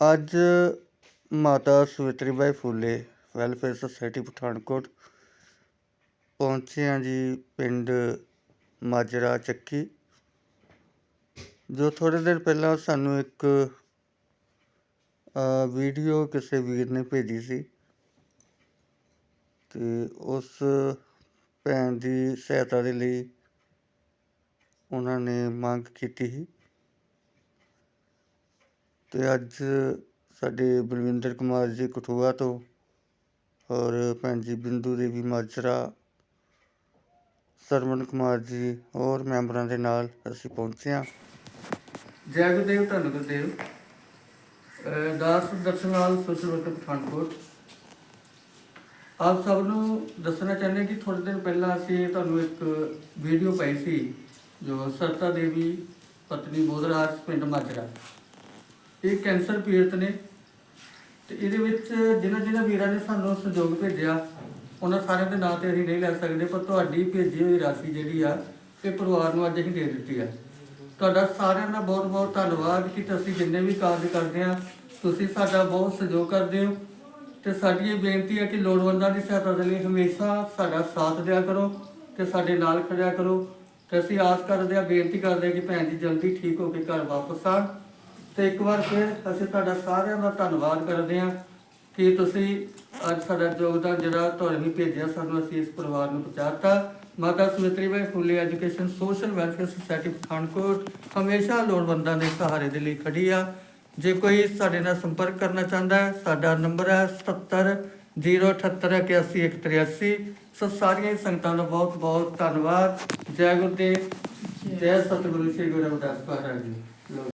ਅੱਜ Mata Savitri Bai Phule welfare society Pathankot ਪਹੁੰਚੇ ਹਾਂ ਜੀ ਪਿੰਡ ਮਾਜਰਾ ਚੱਕੀ, ਜੋ ਥੋੜ੍ਹੇ ਦਿਨ ਪਹਿਲਾਂ ਸਾਨੂੰ ਇੱਕ ਵੀਡੀਓ ਕਿਸੇ ਵੀਰ ਨੇ ਭੇਜੀ ਸੀ। ਅਤੇ ਉਸ ਭੈਣ ਦੀ ਸਹਾਇਤਾ ਦੇ ਲਈ ਉਹਨਾਂ ਨੇ ਮੰਗ ਕੀਤੀ ਸੀ। ਤੇ ਅੱਜ ਸਾਡੇ ਬਲਵਿੰਦਰ ਕੁਮਾਰ ਜੀ ਕਠੂਆ ਤੋਂ ਔਰ ਭੈਣ ਜੀ ਬਿੰਦੂ ਦੇਵੀ ਮਾਜਰਾ, ਸਰਵਣ ਕੁਮਾਰ ਜੀ ਹੋਰ ਮੈਂਬਰਾਂ ਦੇ ਨਾਲ ਅਸੀਂ ਪਹੁੰਚੇ ਹਾਂ। ਜੈ ਗੁਰਦੇਵ, ਧੰਨ ਗੁਰਦੇਵ। ਅਹ ਦਾਸ ਦਰਸ਼ਨਾਲ ਸੋਸ਼ਲ ਪਠਾਨਕੋਟ। ਆਪ ਸਭ ਨੂੰ ਦੱਸਣਾ ਚਾਹੁੰਦੇ ਕਿ ਥੋੜੇ ਦਿਨ ਪਹਿਲਾਂ ਅਸੀਂ ਤੁਹਾਨੂੰ ਇੱਕ ਵੀਡੀਓ ਪਾਈ ਸੀ, ਜੋ ਸਰਤਾ ਦੇਵੀ ਪਤਨੀ ਬੋਧਰਾਜ ਪਿੰਡ ਮਾਜਰਾ। ਇਹ ਕੈਂਸਰ ਪੀੜਤ ਨੇ ਤੇ ਇਹਦੇ ਵਿੱਚ ਜਿਨ੍ਹਾਂ ਜਿਨ੍ਹਾਂ ਵੀਰਾਂ ਨੇ ਸਾਨੂੰ ਸਹਿਯੋਗ ਭੇਜਿਆ, ਉਹਨਾਂ ਸਾਰਿਆਂ ਦੇ ਨਾਂ ਤੇ ਅਸੀਂ ਨਹੀਂ ਲੈ ਸਕਦੇ, ਪਰ ਤੁਹਾਡੀ ਭੇਜੀ ਹੋਈ ਰਾਸ਼ੀ ਜਿਹੜੀ ਆ, ਇਹ ਪਰਿਵਾਰ ਨੂੰ ਅੱਜ ਅਸੀਂ ਦੇ ਦਿੱਤੀ ਆ। ਤੁਹਾਡਾ ਸਾਰਿਆਂ ਦਾ ਬਹੁਤ ਬਹੁਤ ਧੰਨਵਾਦ ਕਿ ਤੁਸੀਂ ਜਿੰਨੇ ਵੀ ਕਾਰਜ ਕਰਦੇ ਆ, ਤੁਸੀਂ ਸਾਡਾ ਬਹੁਤ ਸਹਿਯੋਗ ਕਰਦੇ ਹੋ ਤੇ ਸਾਡੀ ਇਹ ਬੇਨਤੀ ਹੈ ਕਿ ਲੋੜਵੰਦਾਂ ਦੀ ਸਹਾਇਤਾ ਦੇ ਲਈ ਹਮੇਸ਼ਾ ਸਾਡਾ ਸਾਥ ਦਿਆ ਕਰੋ ਤੇ ਸਾਡੇ ਨਾਲ ਖੜਿਆ ਕਰੋ ਤੇ ਅਸੀਂ ਆਸ ਕਰਦੇ ਆ, ਬੇਨਤੀ ਕਰਦੇ ਆ ਕਿ ਭੈਣ ਜੀ ਜਲਦੀ ਠੀਕ ਹੋ ਕੇ ਘਰ ਵਾਪਸ ਆਣ। ਤੇ ਇੱਕ ਵਾਰ ਫਿਰ ਅਸੀਂ ਤੁਹਾਡਾ ਸਾਰਿਆਂ ਦਾ ਧੰਨਵਾਦ ਕਰਦੇ ਹਾਂ ਕਿ ਤੁਸੀਂ ਅੱਜ ਸਾਡਾ ਯੋਗਦਾਨ ਜਿਹੜਾ ਤੁਹਾਨੂੰ ਭੇਜਿਆ ਸਾਨੂੰ ਅਸੀਂ ਇਸ ਪਰਿਵਾਰ ਨੂੰ ਪਹੁੰਚਾਤਾ। Mata Sumitri Bai Phule education social welfare society Pathankot, ਹਮੇਸ਼ਾ ਲੋੜਵੰਦਾਂ ਦੇ ਸਹਾਰੇ ਦੇ ਲਈ ਖੜੀ ਆ। ਜੇ ਕੋਈ ਸਾਡੇ ਨਾਲ ਸੰਪਰਕ ਕਰਨਾ ਚਾਹੁੰਦਾ ਹੈ, ਸਾਡਾ ਨੰਬਰ ਹੈ 77 078 8183 ਸੋ ਸਾਰੀਆਂ ਹੀ ਸੰਗਤਾਂ ਦਾ ਬਹੁਤ ਬਹੁਤ ਧੰਨਵਾਦ। ਜੈ ਗੁਰਦੇਵ, ਜੈ ਸਤਿਗੁਰੂ, ਸ੍ਰੀ ਗੁਰੂ ਰਵਿਦਾਸ ਮਹਾਰਾਜ ਜੀ।